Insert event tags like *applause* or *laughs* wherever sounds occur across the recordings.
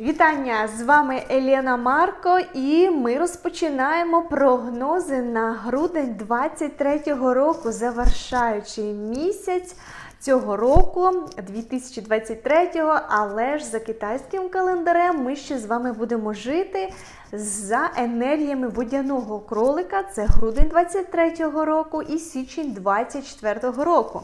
Вітання! З вами Елена Марко, і ми розпочинаємо прогнози на грудень 23-го року, завершаючий місяць цього року, 2023-го, але ж за китайським календарем ми ще з вами будемо жити за енергіями водяного кролика. Це грудень 23-го року і січень 24-го року.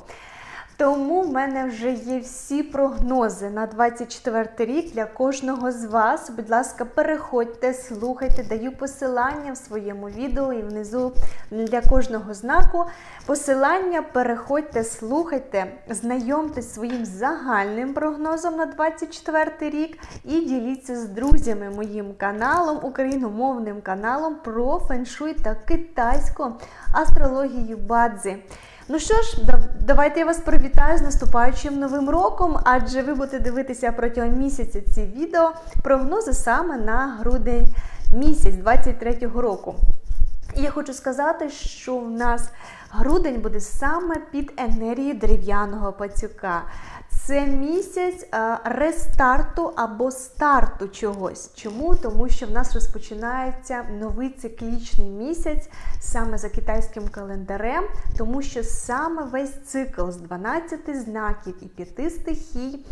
Тому в мене вже є всі прогнози на 24 рік для кожного з вас. Будь ласка, переходьте, слухайте, даю посилання в своєму відео і внизу для кожного знаку. Посилання, переходьте, слухайте, знайомтесь своїм загальним прогнозом на 24 рік і діліться з друзями моїм каналом, україномовним каналом про феншуй та китайську астрологію Бадзи. Ну що ж, давайте я вас привітаю з наступаючим новим роком, адже ви будете дивитися протягом місяця ці відео прогнози саме на грудень місяць 23-го року. І я хочу сказати, що в нас грудень буде саме під енергією дерев'яного пацюка. Це місяць рестарту або старту чогось. Чому? Тому що в нас розпочинається новий циклічний місяць саме за китайським календарем, тому що саме весь цикл з 12 знаків і 5 стихій,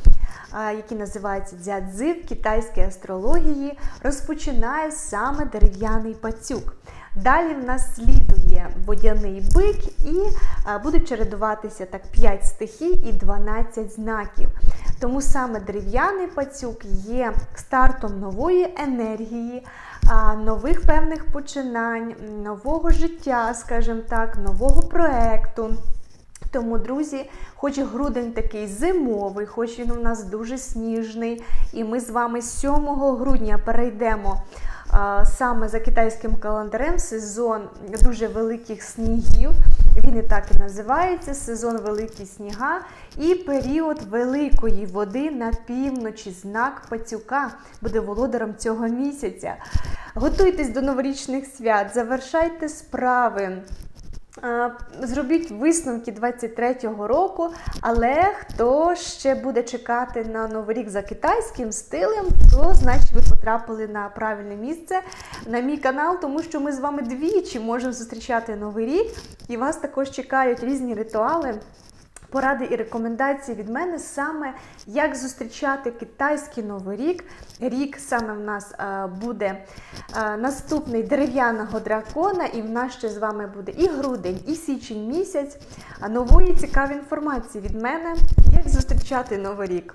які називаються дзядзи в китайській астрології, розпочинає саме дерев'яний пацюк. Далі в нас слідує водяний бик, і будуть чередуватися так 5 стихій і 12 знаків. Тому саме дерев'яний пацюк є стартом нової енергії, нових певних починань, нового життя, скажімо так, нового проекту. Тому, друзі, хоч грудень такий зимовий, хоч він у нас дуже сніжний, і ми з вами 7 грудня перейдемо саме за китайським календарем сезон дуже великих снігів. Він і так і називається сезон великі сніга і період великої води на півночі. Знак пацюка буде володарем цього місяця. Готуйтесь до новорічних свят, завершайте справи. Зробіть висновки 23-го року, але хто ще буде чекати на новий рік за китайським стилем, то значить ви потрапили на правильне місце на мій канал, тому що ми з вами двічі можемо зустрічати новий рік, і вас також чекають різні ритуали. Поради і рекомендації від мене саме як зустрічати китайський новий рік. Рік саме в нас а, буде а, наступний дерев'яного дракона, і в нас ще з вами буде і грудень, і січень місяць. Нової цікаві інформації від мене, як зустрічати новий рік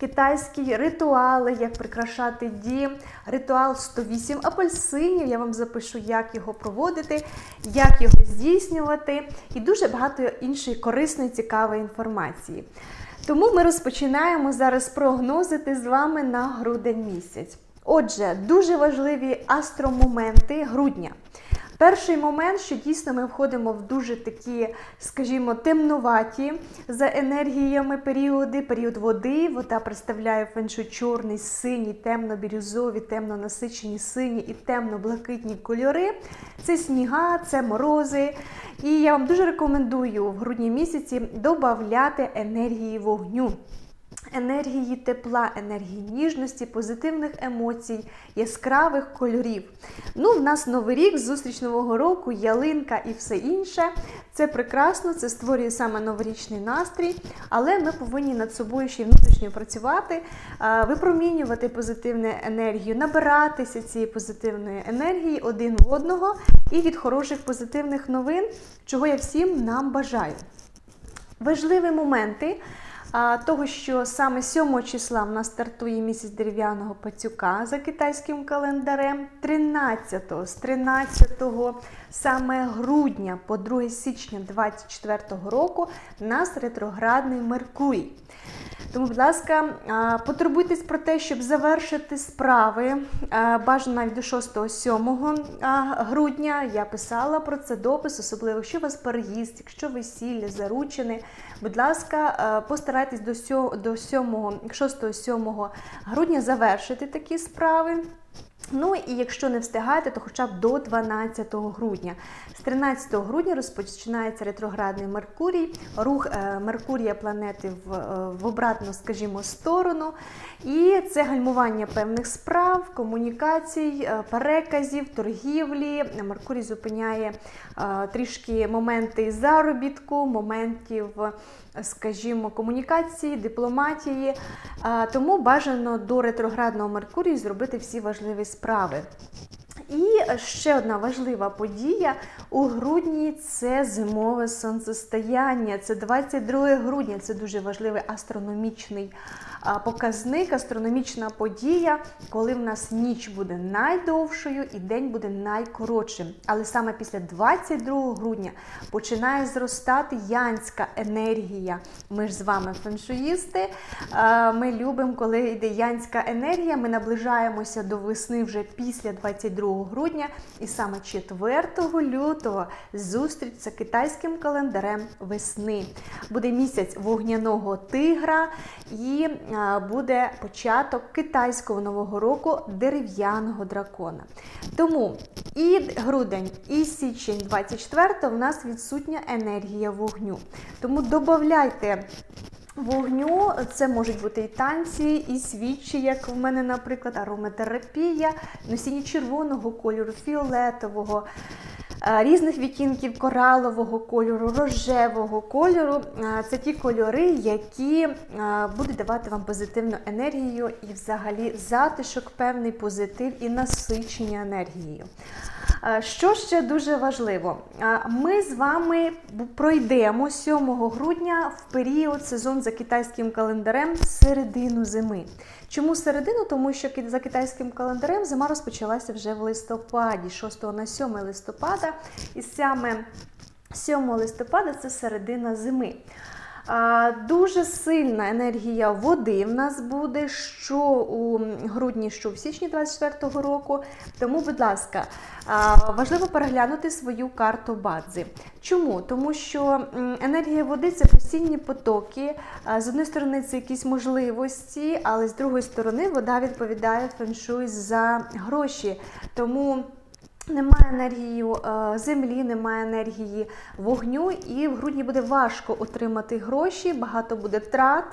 китайські ритуали, як прикрашати дім, ритуал 108 апельсинів. Я вам запишу, як його проводити, як його здійснювати, і дуже багато іншої корисної, цікавої інформації. Тому ми розпочинаємо зараз прогнозити з вами на грудень місяць. Отже, дуже важливі астромоменти грудня. Перший момент, що дійсно ми входимо в дуже такі, скажімо, темнуваті за енергіями періоди, період води. Вода представляє феншу чорний, синій, темно-бірюзові, темно-насичені сині і темно-блакитні кольори. Це сніга, це морози. І я вам дуже рекомендую в грудні місяці додати енергії вогню енергії тепла, енергії ніжності, позитивних емоцій, яскравих кольорів. Ну, в нас новий рік, зустріч нового року, ялинка і все інше. Це прекрасно, це створює саме новорічний настрій, але ми повинні над собою ще й внутрішньо працювати, випромінювати позитивну енергію, набиратися цієї позитивної енергії один в одного і від хороших позитивних новин, чого я всім нам бажаю. Важливі моменти того, що саме 7 числа в нас стартує місяць дерев'яного пацюка за китайським календарем, 13-го, з 13 саме грудня по 2 січня 2024 року нас ретроградний Меркурій. Тому, будь ласка, потурбуйтесь про те, щоб завершити справи. Бажано навіть до 6-7 грудня. Я писала про це допис, особливо якщо у вас переїзд, якщо весілля, заручені. Будь ласка, постарайтесь до 6-7 грудня завершити такі справи. Ну і якщо не встигаєте, то хоча б до 12 грудня. З 13 грудня розпочинається ретроградний Меркурій, рух е, Меркурія планети в, е, в обратну, скажімо, сторону. І це гальмування певних справ, комунікацій, е, переказів, торгівлі. Меркурій зупиняє трішки моменти заробітку, моментів, скажімо, комунікації, дипломатії. Е, Тому бажано до ретроградного Меркурію зробити всі важливі справи. І ще одна важлива подія у грудні це зимове сонцестояння. Це 22 грудня. Це дуже важливий астрономічний показник, астрономічна подія, коли в нас ніч буде найдовшою і день буде найкоротшим. Але саме після 22 грудня починає зростати янська енергія. Ми ж з вами феншуїсти. Ми любимо, коли йде янська енергія. Ми наближаємося до весни вже після 22 грудня, і саме 4 лютого зустріч за китайським календарем весни. Буде місяць вогняного тигра і буде початок китайського нового року дерев'яного дракона. Тому і грудень, і січень 24 в нас відсутня енергія вогню. Тому додавайте Вогню це можуть бути і танці, і свічі, як в мене, наприклад, ароматерапія, носіння червоного кольору, фіолетового, е, різних відтінків коралового кольору, рожевого кольору. Е, Це ті кольори, які е, будуть давати вам позитивну енергію і взагалі затишок, певний позитив і насичення енергією. Е, Що ще дуже важливо, Е, ми з вами пройдемо 7 грудня в період сезон за китайським календарем середину зими. Чому середину? Тому що за китайським календарем зима розпочалася вже в листопаді, 6 на 7 листопада, і саме 7 листопада це середина зими. Дуже сильна енергія води в нас буде, що у грудні, що в січні 24-го року. Тому, будь ласка, важливо переглянути свою карту бадзи. Чому? Тому що енергія води це постійні потоки. З однієї сторони, це якісь можливості, але з другої сторони, вода відповідає феншуй за гроші. Тому. Немає енергії е, землі, немає енергії вогню, і в грудні буде важко отримати гроші, багато буде трат.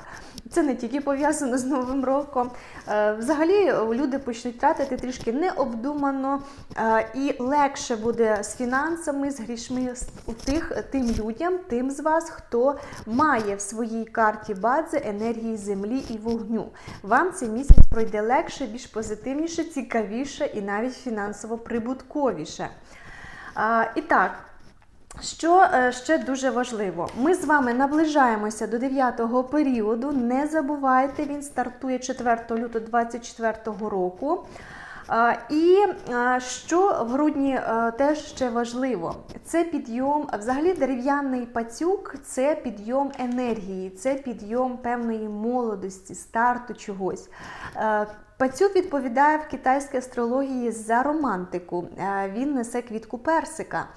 Це не тільки пов'язано з Новим роком. Е, Взагалі люди почнуть тратити трішки необдумано е, і легше буде з фінансами, з грішми у тих тим людям, тим з вас, хто має в своїй карті бази енергії землі і вогню. Вам цей місяць пройде легше, більш позитивніше, цікавіше і навіть фінансово прибутковіше. А, і так, що е, ще дуже важливо, ми з вами наближаємося до 9-го періоду. Не забувайте, він стартує 4 лютого 2024 року. І що в грудні е, теж ще важливо, це підйом, взагалі дерев'яний пацюк це підйом енергії, це підйом певної молодості, старту чогось. Пацюк відповідає в китайській астрології за романтику. Е, Він несе квітку персика.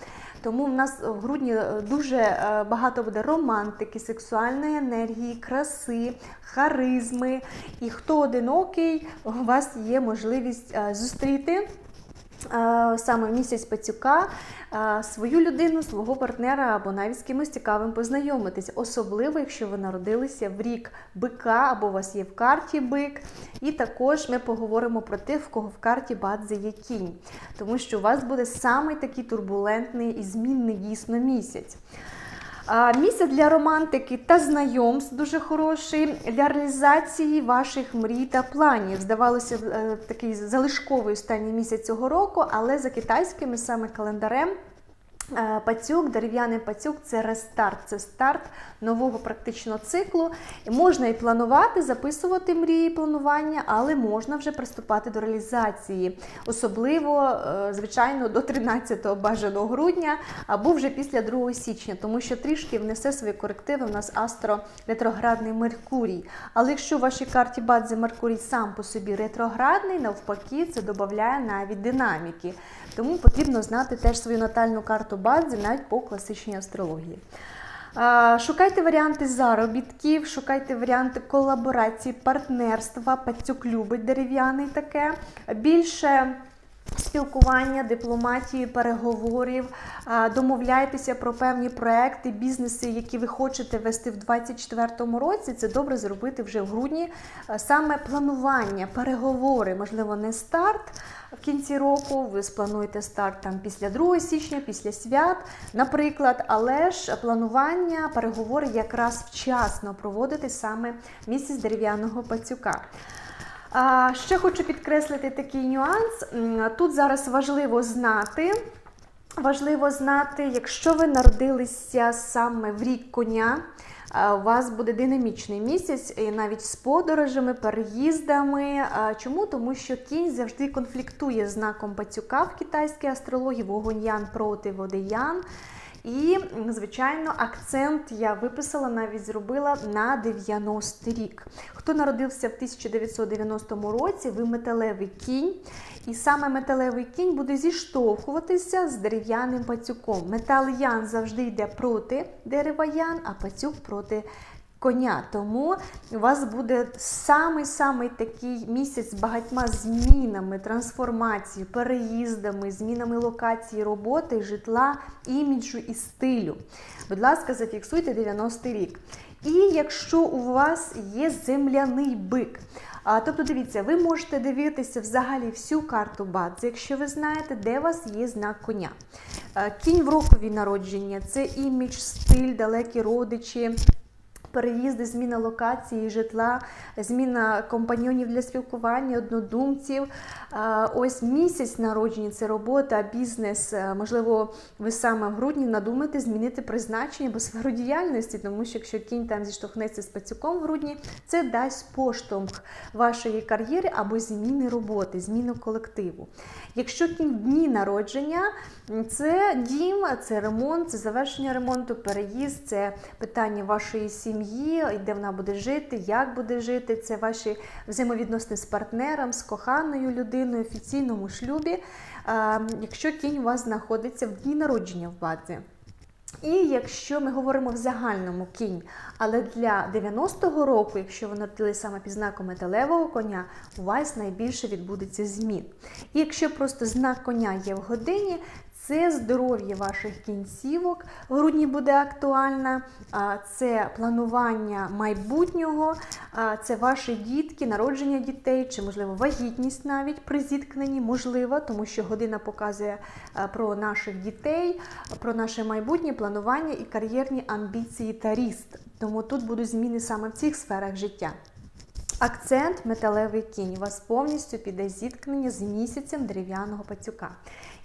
Тому в нас в грудні е, дуже е, багато буде романтики, сексуальної енергії, краси, харизми. І хто одинокий, у вас є можливість зустріти. Е, Саме місяць пацюка е, свою людину, свого партнера або навіть з кимось цікавим познайомитись, особливо якщо ви народилися в рік бика або у вас є в карті бик. І також ми поговоримо про тих, в кого в карті бадзи є кінь, тому що у вас буде саме такий турбулентний і змінний дійсно місяць. Місяць для романтики та знайомств дуже хороший для реалізації ваших мрій та планів. Здавалося, е, такий залишковий останній місяць цього року, але за китайськими саме календарем. Е, Пацюк, дерев'яний пацюк це рестарт, це старт нового практично циклу. Можна і планувати, записувати мрії, планування, але можна вже приступати до реалізації, особливо, е, звичайно, до 13 бажаного грудня або вже після 2 січня, тому що трішки внесе свої корективи в нас астро-ретроградний Меркурій. Але якщо в вашій карті бадзи Меркурій сам по собі ретроградний, навпаки, це додає навіть динаміки. Тому потрібно знати теж свою натальну карту бадзи навіть по класичній астрології. Шукайте варіанти заробітків, шукайте варіанти колаборації, партнерства. Пацюк любить дерев'яний таке. Більше спілкування, дипломатії, переговорів, домовляйтеся про певні проекти, бізнеси, які ви хочете вести в 2024 році. Це добре зробити вже в грудні. Саме планування, переговори, можливо, не старт в кінці року. Ви сплануєте старт там після 2 січня, після свят, наприклад, але ж планування, переговори якраз вчасно проводити саме місяць дерев'яного пацюка. А, ще хочу підкреслити такий нюанс. Тут зараз важливо знати. Важливо знати, якщо ви народилися саме в рік коня, у вас буде динамічний місяць, і навіть з подорожами, переїздами. Чому? Тому що кінь завжди конфліктує з знаком пацюка в китайській астрології, вогонь ян проти води ян. І, звичайно, акцент я виписала, навіть зробила на 90 рік. Хто народився в 1990 році, ви металевий кінь. І саме металевий кінь буде зіштовхуватися з дерев'яним пацюком. Метал ян завжди йде проти дерева ян, а пацюк проти коня. Тому у вас буде самий-самий такий місяць з багатьма змінами, трансформацією, переїздами, змінами локації роботи, житла, іміджу і стилю. Будь ласка, зафіксуйте 90-й рік. І якщо у вас є земляний бик, а, тобто, дивіться, ви можете дивитися взагалі всю карту Бадзи, якщо ви знаєте, де у вас є знак коня. Кінь в рокові народження це імідж, стиль, далекі родичі. Переїзди, зміна локації, житла, зміна компаньйонів для спілкування, однодумців. Ось місяць народження це робота, бізнес. Е, Можливо, ви саме в грудні надумаєте змінити призначення або сферу діяльності, тому що якщо кінь там зіштовхнеться з пацюком в грудні, це дасть поштовх вашої кар'єри або зміни роботи, зміну колективу. Якщо кінь дні народження, це дім, це ремонт, це завершення ремонту, переїзд, це питання вашої сім'ї, де вона буде жити, як буде жити, це ваші взаємовідносини з партнером, з коханою людиною, офіційному шлюбі, якщо кінь у вас знаходиться в дні народження в базі. І якщо ми говоримо в загальному кінь, але для 90-го року, якщо ви народили саме під знаком металевого коня, у вас найбільше відбудеться змін. І якщо просто знак коня є в годині, це здоров'я ваших кінцівок в грудні буде актуальна, це планування майбутнього, це ваші дітки, народження дітей, чи, можливо, вагітність навіть при зіткненні, можливо, тому що година показує про наших дітей, про наше майбутнє, планування і кар'єрні амбіції та ріст. Тому тут будуть зміни саме в цих сферах життя. Акцент металевий кінь. У вас повністю піде зіткнення з місяцем дерев'яного пацюка.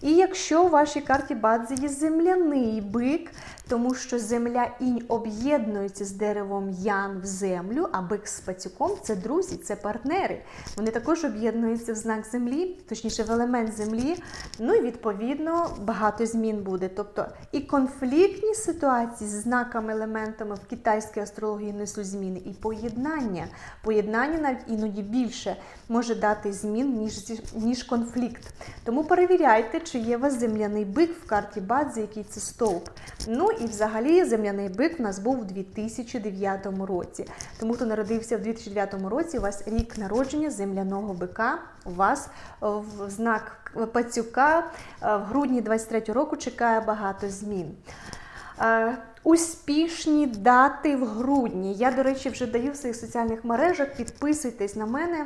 І якщо у вашій карті Бадзи є земляний бик, тому що земля інь об'єднується з деревом ян в землю, а бик з пацюком це друзі, це партнери. Вони також об'єднуються в знак землі, точніше в елемент землі. Ну і відповідно багато змін буде. Тобто і конфліктні ситуації з знаками, елементами в китайській астрології несуть зміни, і поєднання. Поєднання навіть іноді більше може дати змін, ніж, ніж конфлікт. Тому перевіряйте, чи є у вас земляний бик в карті Бадзи, який це стовп. Ну і взагалі земляний бик у нас був у 2009 році. Тому хто народився в 2009 році, у вас рік народження земляного бика. У вас е, в знак пацюка е, в грудні 23 року чекає багато змін. Е, Успішні дати в грудні. Я, до речі, вже даю в своїх соціальних мережах. Підписуйтесь на мене.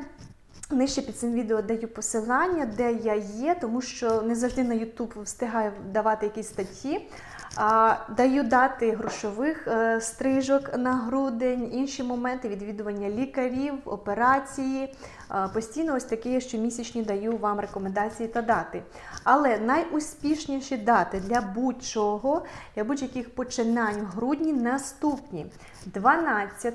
Нижче під цим відео даю посилання, де я є, тому що не завжди на YouTube встигаю давати якісь статті. Даю дати грошових е, стрижок на грудень, інші моменти відвідування лікарів, операції. Постійно ось такі щомісячні даю вам рекомендації та дати. Але найуспішніші дати для будь-чого, для будь-яких починань в грудні наступні: 12,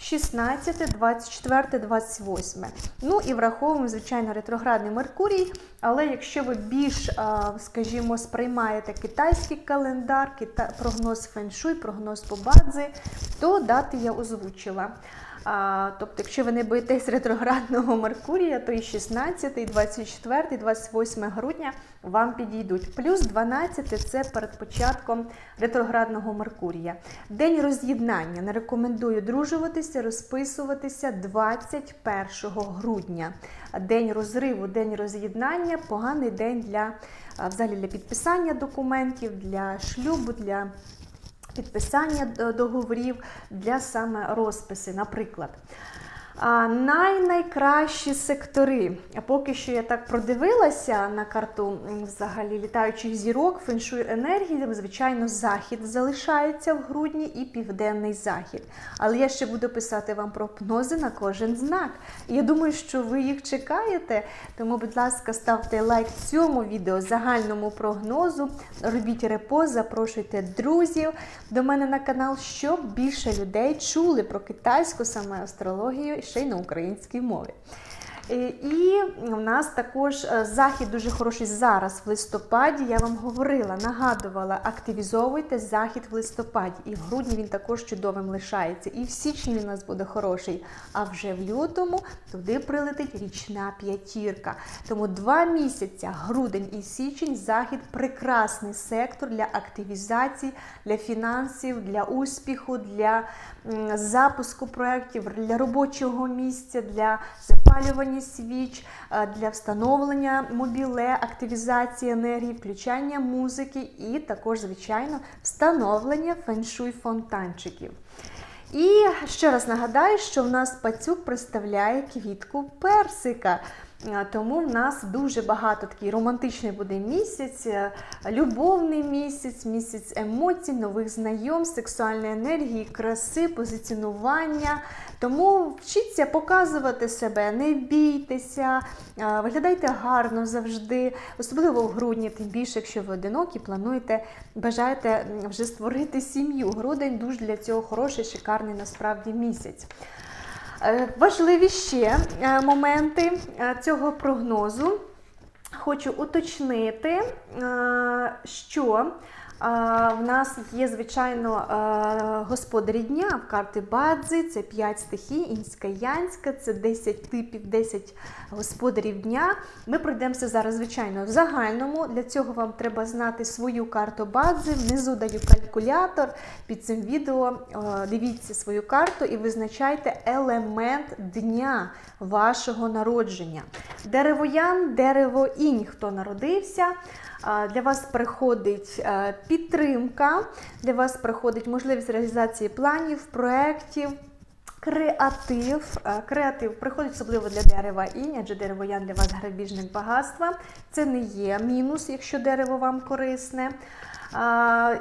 16, 24, 28. Ну і враховуємо, звичайно, ретроградний Меркурій. Але якщо ви більш, скажімо, сприймаєте китайський календар, прогноз феншуй, прогноз по бадзи, то дати я озвучила. А, тобто, якщо ви не боїтесь ретроградного Меркурія, то і 16, і 24, і 28 грудня вам підійдуть. Плюс 12 це перед початком ретроградного Меркурія. День роз'єднання. Не рекомендую дружуватися, розписуватися 21 грудня. День розриву, день роз'єднання поганий день для взагалі для підписання документів, для шлюбу, для підписання договорів, для саме розписи, наприклад. Най-найкращі сектори. Поки що я так продивилася на карту взагалі літаючих зірок, феншуй енергії, звичайно, захід залишається в грудні і південний захід. Але я ще буду писати вам прогнози на кожен знак. Я думаю, що ви їх чекаєте. Тому, будь ласка, ставте лайк цьому відео, загальному прогнозу, робіть репост, запрошуйте друзів до мене на канал, щоб більше людей чули про китайську саме астрологію ще й на українській мові. Е, І в нас також е, захід дуже хороший зараз в листопаді. Я вам говорила, нагадувала, активізовуйте захід в листопаді. І в грудні він також чудовим лишається. І в січні у нас буде хороший. А вже в лютому туди прилетить річна п'ятірка. Тому два місяця, грудень і січень, захід прекрасний сектор для активізації, для фінансів, для успіху, для запуску проєктів, для робочого місця, для запалювання свіч, е, для встановлення мобіле, активізації енергії, включання музики і також, звичайно, встановлення феншуй фонтанчиків. І ще раз нагадаю, що в нас пацюк представляє квітку персика. Е, Тому в нас дуже багато такий романтичний буде місяць, е, любовний місяць, місяць емоцій, нових знайомств, сексуальної енергії, краси, позиціонування. Тому вчіться показувати себе, не бійтеся, виглядайте гарно завжди, особливо в грудні, тим більше, якщо ви одинокі, плануєте, бажаєте вже створити сім'ю. Грудень дуже для цього хороший, шикарний насправді місяць. Е, Важливі ще е, моменти е, цього прогнозу. Хочу уточнити, що в нас є, звичайно, е, господарі дня в карти Бадзи, це 5 стихій, інська янська, це 10 типів, 10 господарів дня. Ми пройдемося зараз, звичайно, в загальному. Для цього вам треба знати свою карту Бадзи. Внизу даю калькулятор. Під цим відео е, дивіться свою карту і визначайте елемент дня вашого народження. Дерево Ян, дерево інь, хто народився. Для вас приходить е, підтримка, для вас приходить можливість реалізації планів, проєктів. Креатив. Е, Креатив приходить особливо для дерева інь, адже дерево ян для вас грабіжник багатства. Це не є мінус, якщо дерево вам корисне.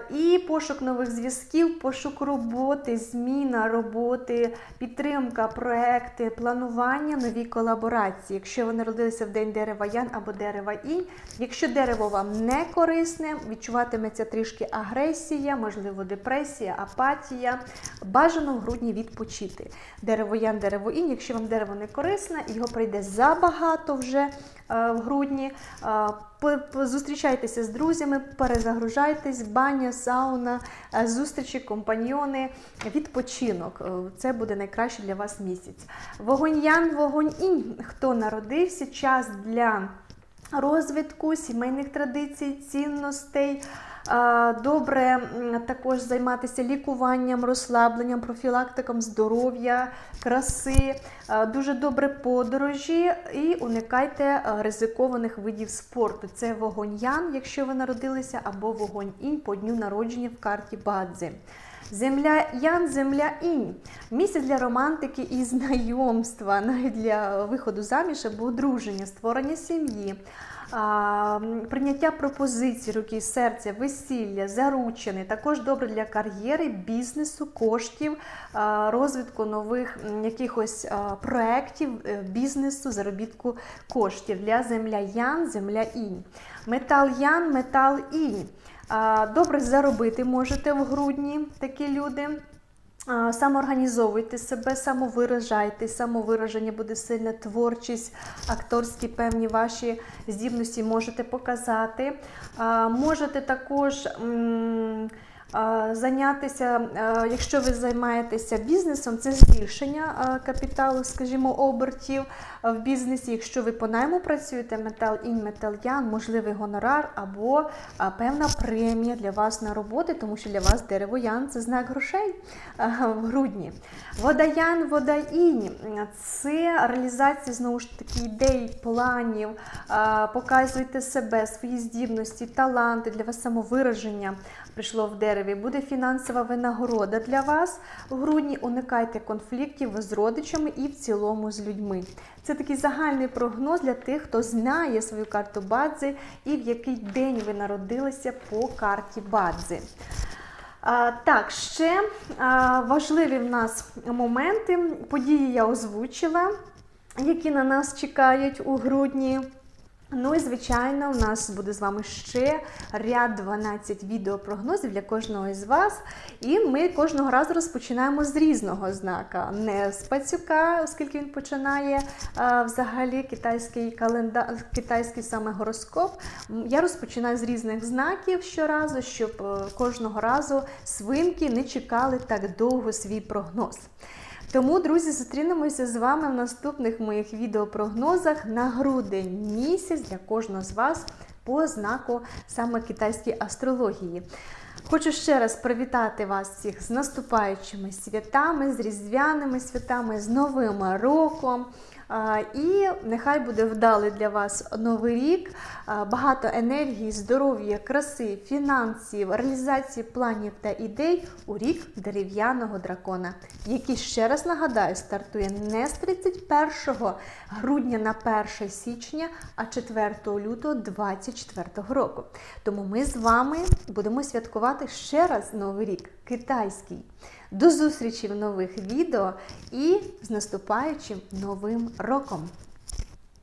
І пошук нових зв'язків, пошук роботи, зміна роботи, підтримка, проекти, планування, нові колаборації. Якщо ви народилися в день дерева Ян або дерева Інь, якщо дерево вам не корисне, відчуватиметься трішки агресія, можливо, депресія, апатія. Бажано в грудні відпочити. Дерево Ян, дерево Інь, якщо вам дерево не корисне, його прийде забагато вже в грудні. е, Зустрічайтеся з друзями, перезагружайтесь, баня, сауна, е, зустрічі, компаньйони, відпочинок. Е, Це буде найкраще для вас місяць. Вогонь Ян, вогонь інь. Хто народився? Час для розвитку, сімейних традицій, цінностей. Добре також займатися лікуванням, розслабленням, профілактиком здоров'я, краси, дуже добре подорожі і уникайте ризикованих видів спорту. Це вогонь Ян, якщо ви народилися, або вогонь інь по дню народження в карті Бадзи. Земля Ян, земля інь. Місце для романтики і знайомства, *laughs* навіть для виходу заміж або одруження, створення сім'ї. Прийняття пропозицій, руки, серця, весілля, заручини, також добре для кар'єри, бізнесу, коштів, розвитку нових якихось проєктів, е, бізнесу, заробітку коштів для земля Ян, земля інь. Метал Ян, метал інь. Добре заробити можете в грудні такі люди. Самоорганізовуйте себе, самовиражайте, самовираження буде сильна творчість, акторські певні ваші здібності можете показати. Можете також Зайнятися, якщо ви займаєтеся бізнесом, це збільшення капіталу, скажімо, обертів в бізнесі. Якщо ви по найму працюєте, метал ін, метал ян, можливий гонорар або певна премія для вас на роботи, тому що для вас дерево ян це знак грошей в грудні. Водаян, водаінь це реалізація знову ж таки ідей, планів. Показуйте себе, свої здібності, таланти для вас самовираження прийшло в дереві. Буде фінансова винагорода для вас у грудні. Уникайте конфліктів з родичами і в цілому з людьми. Це такий загальний прогноз для тих, хто знає свою карту Бадзи і в який день ви народилися по карті Бадзи. А, так, ще а, важливі в нас моменти. Події я озвучила, які на нас чекають у грудні. Ну і звичайно, у нас буде з вами ще ряд 12 відеопрогнозів для кожного із вас. І ми кожного разу розпочинаємо з різного знака. Не з пацюка, оскільки він починає а, взагалі китайський календар, китайський саме гороскоп. Я розпочинаю з різних знаків щоразу, щоб е, кожного разу свинки не чекали так довго свій прогноз. Тому, друзі, зустрінемося з вами в наступних моїх відеопрогнозах на грудень місяць для кожного з вас по знаку саме китайської астрології. Хочу ще раз привітати вас всіх з наступаючими святами, з різдвяними святами, з Новим роком. І нехай буде вдалий для вас новий рік, багато енергії, здоров'я, краси, фінансів, реалізації планів та ідей у рік дерев'яного дракона, який ще раз нагадаю, стартує не з 31 грудня на 1 січня, а 4 лютого 2024 року. Тому ми з вами будемо святкувати ще раз новий рік китайський. До зустрічі в нових відео і з наступаючим новим роком!